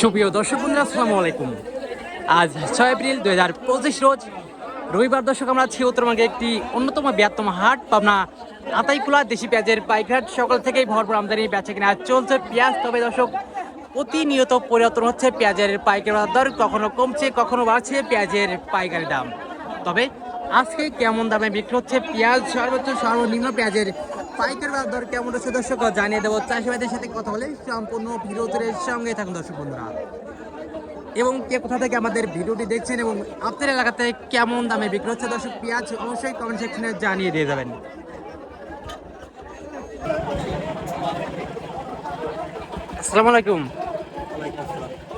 সুপ্রিয় দর্শক বন্ধুরা, আসসালামু আলাইকুম। আজ ছয় এপ্রিল দুই হাজার পঁচিশ রোজ রবিবার দর্শক, আমরা আছি উত্তরবঙ্গে একটি অন্যতম বৃহত্তম হাট, পাবনা আতাইকুলা দেশি পেঁয়াজের পাইকার। সকাল থেকেই ভরপুর আমদানি বেচা কিনা চলছে। পেঁয়াজ তবে দর্শক, প্রতিনিয়ত পরিবর্তন হচ্ছে। পেঁয়াজের পাইকারি দর কখনো কমছে, কখনো বাড়ছে পেঁয়াজের পাইকারি দাম। তবে আজকে কেমন দামে বিক্রি হচ্ছে? পেঁয়াজ সর্বোচ্চ সর্বনিম্ন পেঁয়াজের পাইকারি বাজার দর কেমন হচ্ছে দর্শক? জানিয়ে দেবো চাষিবাদের সাথে কথা বলে সম্পূর্ণ বিরোধের সঙ্গে থাকুন দর্শক বন্ধুরা। এবং কে কোথা থেকে আমাদের ভিডিওটি দেখছেন এবং আপনার এলাকাতে কেমন দামে বিক্রি হচ্ছে দর্শক পেঁয়াজ অবশ্যই কমেন্ট সেকশনে জানিয়ে দিয়ে যাবেন। আসসালামু আলাইকুম।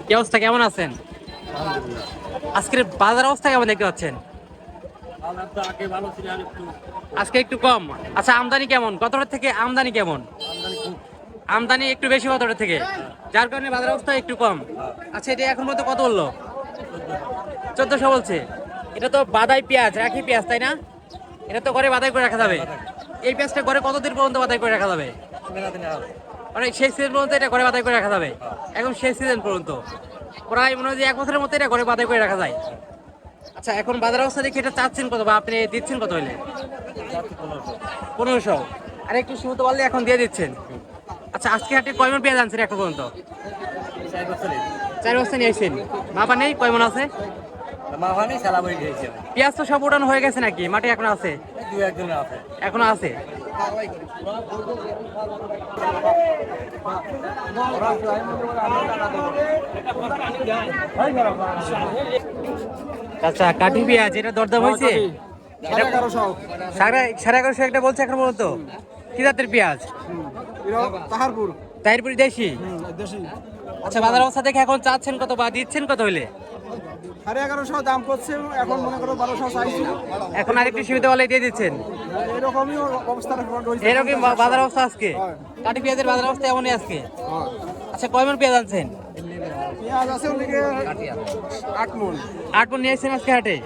কি অবস্থা? কেমন আছেন? আজকের বাজার অবস্থা কেমন দেখতে পাচ্ছেন? আজকে একটু কম। আচ্ছা আমদানি কেমন? কতটা থেকে আমদানি কেমন? আমদানি একটু বেশি কতটা থেকে? যার কারণে বাজার অবস্থা একটু কম। আচ্ছা এটা এখন পর্যন্ত কত বলল চোদ্দশো বলছে। এটা তো বাদাই পেঁয়াজ রাখি পেঁয়াজ তাই না? এটা তো ঘরে বাদাই করে রাখা যাবে। এই পেঁয়াজটা ঘরে কতদিন পর্যন্ত বাদাই করে রাখা যাবে? মানে শেষ সিজন পর্যন্ত এটা ঘরে বাদাই করে রাখা যাবে। এখন শেষ সিজন পর্যন্ত। প্রায় মনে হয় যে এক বছরের মধ্যে এটা ঘরে বাদাই করে রাখা যায়। আচ্ছা এখন বাজার অবস্থা দেখে এটা চাচ্ছেন কত বা আপনি দিচ্ছেন কত হলে পনেরোশো। আর একটু শুনতে পারলে এখন দিয়ে দিচ্ছেন। আচ্ছা আজকে হাটে কয়মন পেঁয়াজ আনছেন এখন পর্যন্ত? চার বস্তা নিয়ে মাপা নেই? কয়মন আছে? পেঁয়াজ তো সব উঠানো হয়ে গেছে নাকি? মাটি এখন আছে। এখনও আছে? আচ্ছা কাঠি পেঁয়াজ এটা দরদাম হয়েছে? সাড়ে এগারোশো। একটা বলছে এখন পর্যন্ত? কি জাতের পেঁয়াজ? তাহারপুর। তাইরপুরি দেশি? দেশি। আচ্ছা বাজার অবস্থা দেখে এখন চাচ্ছেন কত বা দিচ্ছেন কত হইলে? সাড়ে এগারোশো দাম করছে এখন মনে করো বারোশো চাইছি। এখন আরেকটু সীমিত বলে দিয়ে দিচ্ছেন? এরকমই অবস্থা এরকম বাজার অবস্থা আজকে? কাঠি পেঁয়াজের বাজার অবস্থা এমনই আজকে? আচ্ছা কয় মন পেঁয়াজ আনছেন? পেঁয়াজ আছে ওদিকে আট মন। আট মন নিয়ে এসেছেন আজকে হাটে?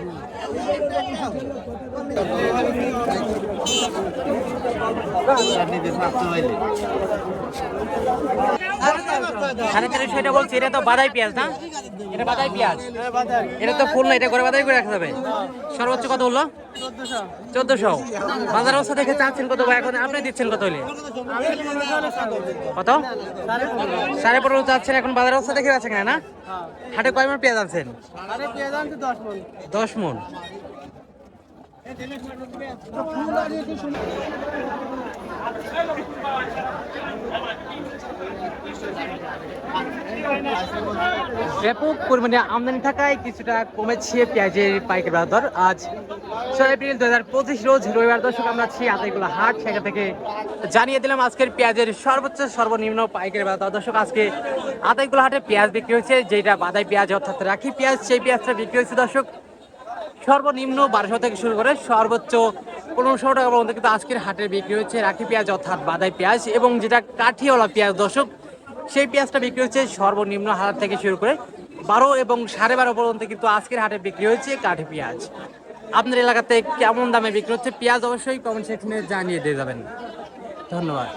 সাড়ে চারশো এটা বলছি, এটা তো বাদাই পেঁয়াজ না? এটা বাদাই পেঁয়াজ। এটা তো ফুল এটা করে বাদাই করে রাখা যাবে সর্বোচ্চ কত চোদ্দশো। বাজার অবস্থা দেখে চাচ্ছেন কত বা এখন আপনি দিচ্ছেন কত হলে কত? সাড়ে পনেরো চাচ্ছেন, এখন বাজার অবস্থা দেখে আছে না? হাটে কয় মন পেঁয়াজ আনছেন? আরে দশ মন দশ মন ব্যাপক পরিমাণে আমদানি থাকায় কিছুটা কমেছে পেঁয়াজের পাইকারি দর আজ ছয় এপ্রিল দু হাজার পঁচিশ রোজ রবিবার দর্শক, আমরা আছি আতাইগুলা হাট সেখান থেকে জানিয়ে দিলাম আজকের পেঁয়াজের সর্বোচ্চ সর্বনিম্ন পাইকারি বাজার দর। দর্শক, আজকে আতাইগুলা হাটে পেঁয়াজ বিক্রি হয়েছে যেটা বাদাই পেঁয়াজ অর্থাৎ রাখি পেঁয়াজ, সেই পেঁয়াজটা বিক্রি হয়েছে দর্শক, সর্বনিম্ন বারোশো থেকে শুরু করে সর্বোচ্চ পনেরোশো টাকা পর্যন্ত কিন্তু আজকের হাটের বিক্রি হচ্ছে রাখি পেঁয়াজ অর্থাৎ বাদাই পেঁয়াজ এবং যেটা কাঠিওয়ালা পেঁয়াজ দর্শক সেই পেঁয়াজটা বিক্রি হচ্ছে সর্বনিম্ন হাট থেকে শুরু করে বারো এবং সাড়ে বারো পর্যন্ত কিন্তু আজকের হাটে বিক্রি হয়েছে কাঠি পেঁয়াজ। আপনার এলাকাতে কেমন দামে বিক্রি হচ্ছে? পেঁয়াজ অবশ্যই কমেন্ট সেকশনে জানিয়ে দিয়ে যাবেন। ধন্যবাদ।